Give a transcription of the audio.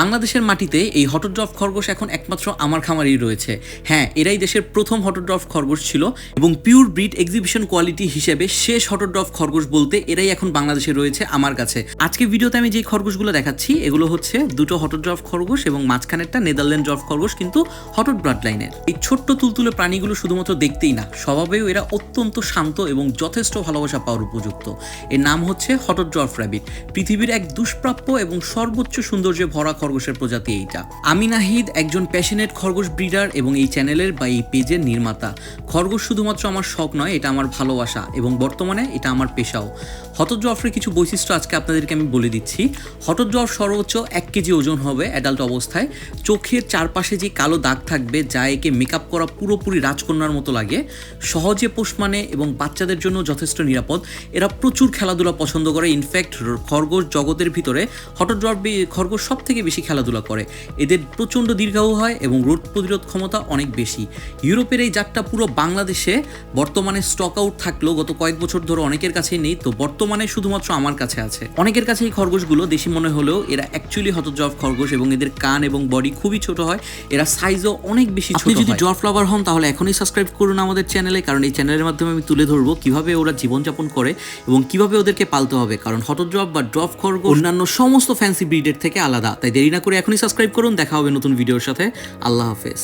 বাংলাদেশের মাটিতে এই হটড্রফ খরগোশ এখন একমাত্র আমার খামারেই রয়েছে। হ্যাঁ এরাই দেশের প্রথম হটড্রফ খরগোশ ছিল এবং পিওর ব্রিড এক্সিবিশন কোয়ালিটি হিসেবে শেষ হটড্রফ খরগোশ বলতে এরাই এখন বাংলাদেশে রয়েছে আমার কাছে। আজকে ভিডিওতে আমি যে খরগোশগুলো দেখাচ্ছি, এগুলো হচ্ছে দুটো হটড্রফ খরগোশ এবং মাঝখানেরটা নেদারল্যান্ড ড্রফ খরগোশ কিন্তু হটড ব্লাড লাইনের এই ছোট্ট তুলতুলে প্রাণীগুলো শুধুমাত্র দেখতেই না, স্বভাবেও এরা অত্যন্ত শান্ত এবং যথেষ্ট ভালোবাসা পাওয়ার উপযুক্ত। এর নাম হচ্ছে হটড্রফ র্যাবিট। পৃথিবীর এক দুষ্প্রাপ্য এবং সর্বোচ্চ সৌন্দর্যে ভরা খরগোশের প্রজাতি এইটা। আমি নাহিদ একজন প্যাশনেট খরগোশ ব্রিডার এবং এই চ্যানেলের বা এই পেজের নির্মাতা। খরগোশ শুধুমাত্র আমার শখ নয়, এটা আমার ভালোবাসা এবং বর্তমানে এটা আমার পেশাও। হটড্রফের কিছু বৈশিষ্ট্য আজকে আপনাদেরকে আমি বলে দিচ্ছি। হটড্রফ সর্বোচ্চ এক কেজি ওজন হবে অ্যাডাল্ট অবস্থায়। চোখের চারপাশে যে কালো দাগ থাকবে, যা একে মেকআপ করা পুরোপুরি রাজকন্যার মতো লাগে। সহজে পোষ মানে এবং বাচ্চাদের জন্য যথেষ্ট নিরাপদ। এরা প্রচুর খেলাধুলা পছন্দ করে। ইনফ্যাক্ট খরগোশ জগতের ভিতরে হটড্রফ খরগোশ সব থেকে বেশি খেলাধুলা করে। এদের প্রচণ্ড দীর্ঘায়ু হয় এবং রোগ প্রতিরোধ ক্ষমতা অনেক বেশি। ইউরোপের এই জাতটা পুরো বাংলাদেশে বর্তমানে স্টক আউট থাকলেও গত কয়েক বছর ধরে অনেকের কাছেই নেই তো বর্তমানে শুধুমাত্র আমার কাছে আছে। অনেকের কাছে এই খরগোশগুলো দেশি মনে হলেও এরা অ্যাকচুয়ালি হতজফ খরগোশ এবং এদের কান এবং বডি খুবই ছোট হয়। এরা সাইজও অনেক বেশি ছোট যদি ড্রফ লাভার হন তাহলে এখনই সাবস্ক্রাইব করুন আমাদের চ্যানেলে কারণ এই চ্যানেলের মাধ্যমে আমি তুলে ধরবো কীভাবে ওরা জীবনযাপন করে এবং কীভাবে ওদেরকে পালতে হবে। কারণ হট বা ড্রপ খরগোশ অন্যান্য সমস্ত ফ্যান্সি ব্রিডের থেকে আলাদা তাই দেরি না করে এখনই সাবস্ক্রাইব করুন। দেখা হবে নতুন ভিডিওর সাথে। আল্লাহ হাফেজ।